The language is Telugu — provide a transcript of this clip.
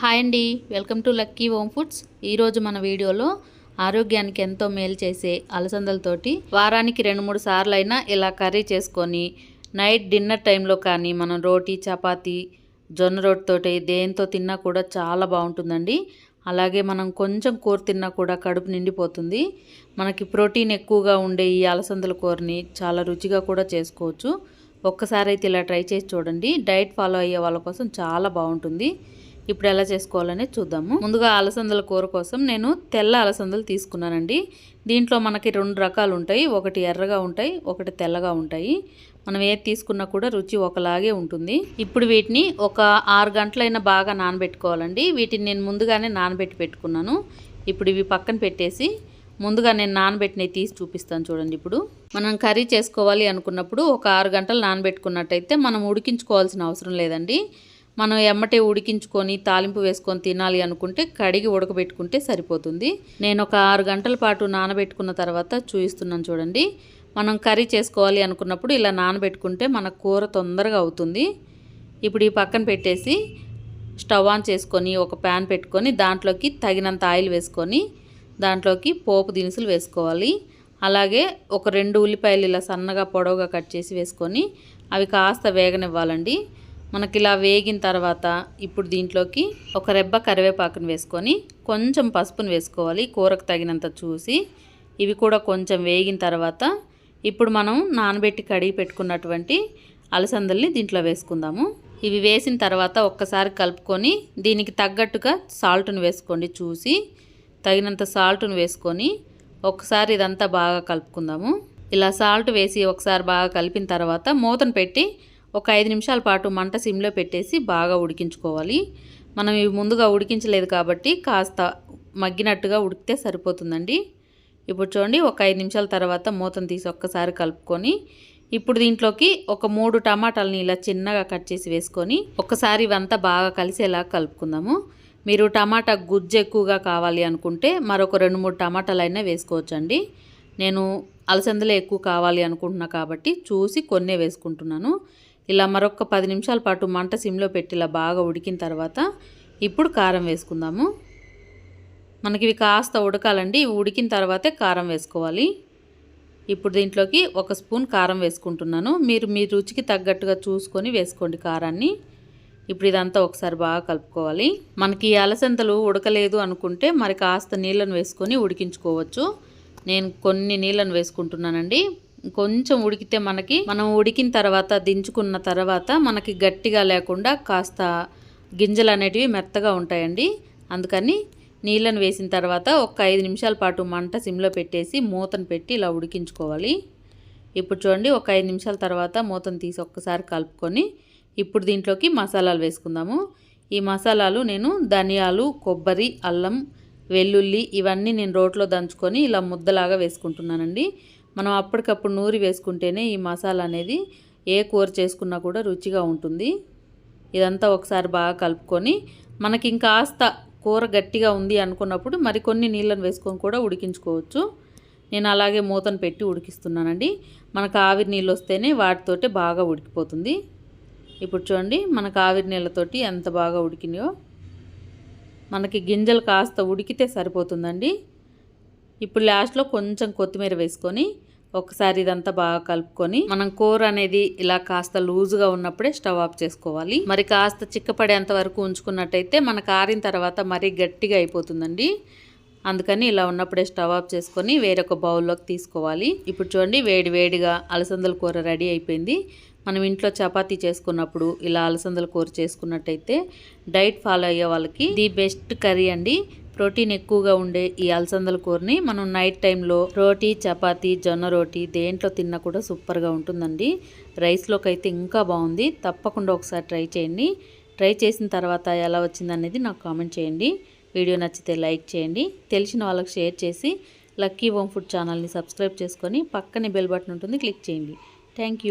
హాయ్ అండి. Welcome to lucky home foods. ఈరోజు మన వీడియోలో ఆరోగ్యానికి ఎంతో మేలు చేసే అలసందలతోటి వారానికి రెండు మూడు సార్లు అయినా ఇలా కర్రీ చేసుకొని నైట్ డిన్నర్ టైంలో కానీ మనం రోటీ చపాతి జొన్న రోటితోటి దేంతో తిన్నా కూడా చాలా బాగుంటుందండి. అలాగే మనం కొంచెం కూర తిన్నా కూడా కడుపు నిండిపోతుంది. మనకి ప్రోటీన్ ఎక్కువగా ఉండే ఈ అలసందల కూరని చాలా రుచిగా కూడా చేసుకోవచ్చు. ఒక్కసారి అయితే ఇలా ట్రై చేసి చూడండి. డైట్ ఫాలో అయ్యే వాళ్ళ కోసం చాలా బాగుంటుంది. ఇప్పుడు ఎలా చేసుకోవాలని చూద్దాము. ముందుగా అలసందల కూర కోసం నేను తెల్ల అలసందలు తీసుకున్నానండి. దీంట్లో మనకి రెండు రకాలు ఉంటాయి. ఒకటి ఎర్రగా ఉంటాయి ఒకటి తెల్లగా ఉంటాయి. మనం ఏది తీసుకున్నా కూడా రుచి ఒకలాగే ఉంటుంది. ఇప్పుడు వీటిని ఒక ఆరు గంటలైనా బాగా నానబెట్టుకోవాలండి. వీటిని నేను ముందుగానే నానబెట్టి పెట్టుకున్నాను. ఇప్పుడు ఇవి పక్కన పెట్టేసి ముందుగా నేను నానబెట్టినవి తీసి చూపిస్తాను చూడండి ఇప్పుడు. మనం కర్రీ చేసుకోవాలి అనుకున్నప్పుడు ఒక ఆరు గంటలు నానబెట్టుకున్నట్టయితే మనం ఉడికించుకోవాల్సిన అవసరం లేదండి. మనం ఎమ్మటే ఉడికించుకొని తాలింపు వేసుకొని తినాలి అనుకుంటే కడిగి ఉడకబెట్టుకుంటే సరిపోతుంది. నేను ఒక ఆరు గంటల పాటు నానబెట్టుకున్న తర్వాత చూపిస్తున్నాను చూడండి. మనం కర్రీ చేసుకోవాలి అనుకున్నప్పుడు ఇలా నానబెట్టుకుంటే మన కూర తొందరగా అవుతుంది. ఇప్పుడు ఈ పక్కన పెట్టేసి స్టవ్ ఆన్ చేసుకొని ఒక ప్యాన్ పెట్టుకొని దాంట్లోకి తగినంత ఆయిల్ వేసుకొని దాంట్లోకి పోపు దినుసులు వేసుకోవాలి. అలాగే ఒక రెండు ఉల్లిపాయలు ఇలా సన్నగా పొడవుగా కట్ చేసి వేసుకొని అవి కాస్త వేగనివ్వాలండి. మనకి ఇలా వేగిన తర్వాత ఇప్పుడు దీంట్లోకి ఒక రెబ్బ కరివేపాకును వేసుకొని కొంచెం పసుపును వేసుకోవాలి. కూరకు తగినంత చూసి ఇవి కూడా కొంచెం వేగిన తర్వాత ఇప్పుడు మనం నానబెట్టి కడిగి పెట్టుకున్నటువంటి అలసందల్ని దీంట్లో వేసుకుందాము. ఇవి వేసిన తర్వాత ఒక్కసారి కలుపుకొని దీనికి తగ్గట్టుగా సాల్ట్ను వేసుకోండి. చూసి తగినంత సాల్ట్ను వేసుకొని ఒకసారి ఇదంతా బాగా కలుపుకుందాము. ఇలా సాల్ట్ వేసి ఒకసారి బాగా కలిపిన తర్వాత మూతను పెట్టి ఒక ఐదు నిమిషాల పాటు మంట సిమ్లో పెట్టేసి బాగా ఉడికించుకోవాలి. మనం ఇవి ముందుగా ఉడికించలేదు కాబట్టి కాస్త మగ్గినట్టుగా ఉడికితే సరిపోతుందండి. ఇప్పుడు చూడండి ఒక ఐదు నిమిషాల తర్వాత మూతను తీసి ఒక్కసారి కలుపుకొని ఇప్పుడు దీంట్లోకి ఒక మూడు టమాటాలని ఇలా చిన్నగా కట్ చేసి వేసుకొని ఒకసారి ఇవంతా బాగా కలిసేలా కలుపుకుందాము. మీరు టమాటా గుజ్జు ఎక్కువగా కావాలి అనుకుంటే మరొక రెండు మూడు టమాటాలైనా వేసుకోవచ్చండి. నేను అలసందలే ఎక్కువ కావాలి అనుకుంటున్నా కాబట్టి చూసి కొన్నే వేసుకుంటున్నాను. ఇలా మరొక పది నిమిషాల పాటు మంట సిమ్లో పెట్టి ఇలా బాగా ఉడికిన తర్వాత ఇప్పుడు కారం వేసుకుందాము. మనకి ఇవి కాస్త ఉడకాలండి. ఉడికిన తర్వాతే కారం వేసుకోవాలి. ఇప్పుడు దీంట్లోకి ఒక స్పూన్ కారం వేసుకుంటున్నాను. మీరు మీ రుచికి తగ్గట్టుగా చూసుకొని వేసుకోండి కారాన్ని. ఇప్పుడు ఇదంతా ఒకసారి బాగా కలుపుకోవాలి. మనకి అలసంతలు ఉడకలేదు అనుకుంటే మరి కాస్త నీళ్ళను వేసుకొని ఉడికించుకోవచ్చు. నేను కొన్ని నీళ్ళను వేసుకుంటున్నానండి. కొంచెం ఉడికితే మనకి మనం ఉడికిన తర్వాత దించుకున్న తర్వాత మనకి గట్టిగా లేకుండా కాస్త గింజలు అనేటివి మెత్తగా ఉంటాయండి. అందుకని నీళ్ళను వేసిన తర్వాత ఒక ఐదు నిమిషాల పాటు మంట సిమ్లో పెట్టేసి మూతను పెట్టి ఇలా ఉడికించుకోవాలి. ఇప్పుడు చూడండి ఒక ఐదు నిమిషాల తర్వాత మూతను తీసి ఒక్కసారి కలుపుకొని ఇప్పుడు దీంట్లోకి మసాలాలు వేసుకుందాము. ఈ మసాలాలు నేను ధనియాలు కొబ్బరి అల్లం వెల్లుల్లి ఇవన్నీ నేను రోట్లో దంచుకొని ఇలా ముద్దలాగా వేసుకుంటున్నానండి. మనం అప్పటికప్పుడు నూరి వేసుకుంటేనే ఈ మసాలా అనేది ఏ కూర చేసుకున్నా కూడా రుచిగా ఉంటుంది. ఇదంతా ఒకసారి బాగా కలుపుకొని మనకి ఇంకా ఆస్త కూర గట్టిగా ఉంది అనుకున్నప్పుడు మరికొన్ని నీళ్ళను వేసుకొని కూడా ఉడికించుకోవచ్చు. నేను అలాగే మూతను పెట్టి ఉడికిస్తున్నానండి. మనకు ఆవిరి నీళ్ళు వస్తేనే వాటితోటే బాగా ఉడికిపోతుంది. ఇప్పుడు చూడండి మనకు ఆవిరి నీళ్ళతోటి ఎంత బాగా ఉడికినాయో. మనకి గింజలు కాస్త ఉడికితే సరిపోతుందండి. ఇప్పుడు లాస్ట్లో కొంచెం కొత్తిమీర వేసుకొని ఒకసారి ఇదంతా బాగా కలుపుకొని మనం కూర అనేది ఇలా కాస్త లూజుగా ఉన్నప్పుడే స్టవ్ ఆఫ్ చేసుకోవాలి. మరి కాస్త చిక్కపడేంత వరకు ఉంచుకున్నట్టయితే మనకు ఆరిన తర్వాత మరీ గట్టిగా అయిపోతుందండి. అందుకని ఇలా ఉన్నప్పుడే స్టవ్ ఆఫ్ చేసుకొని వేరొక బౌల్లోకి తీసుకోవాలి. ఇప్పుడు చూడండి వేడి వేడిగా అలసందల కూర రెడీ అయిపోయింది. మనం ఇంట్లో చపాతీ చేసుకున్నప్పుడు ఇలా అలసందల కూర చేసుకున్నట్టయితే డైట్ ఫాలో అయ్యే వాళ్ళకి ది బెస్ట్ కర్రీ అండి. ప్రోటీన్ ఎక్కువగా ఉండే ఈ అలసందల కూరని మనం నైట్ టైంలో రోటీ చపాతీ జొన్న రోటీ దేంట్లో తిన్నా కూడా సూపర్గా ఉంటుందండి. రైస్లోకి అయితే ఇంకా బాగుంది. తప్పకుండా ఒకసారి ట్రై చేయండి. ట్రై చేసిన తర్వాత ఎలా వచ్చిందనేది నాకు కామెంట్ చేయండి. వీడియో నచ్చితే లైక్ చేయండి. తెలిసిన వాళ్ళకి షేర్ చేసి లక్కీ హోమ్ ఫుడ్ ఛానల్ని సబ్స్క్రైబ్ చేసుకొని పక్కనే బెల్ బటన్ ఉంటుంది క్లిక్ చేయండి. థ్యాంక్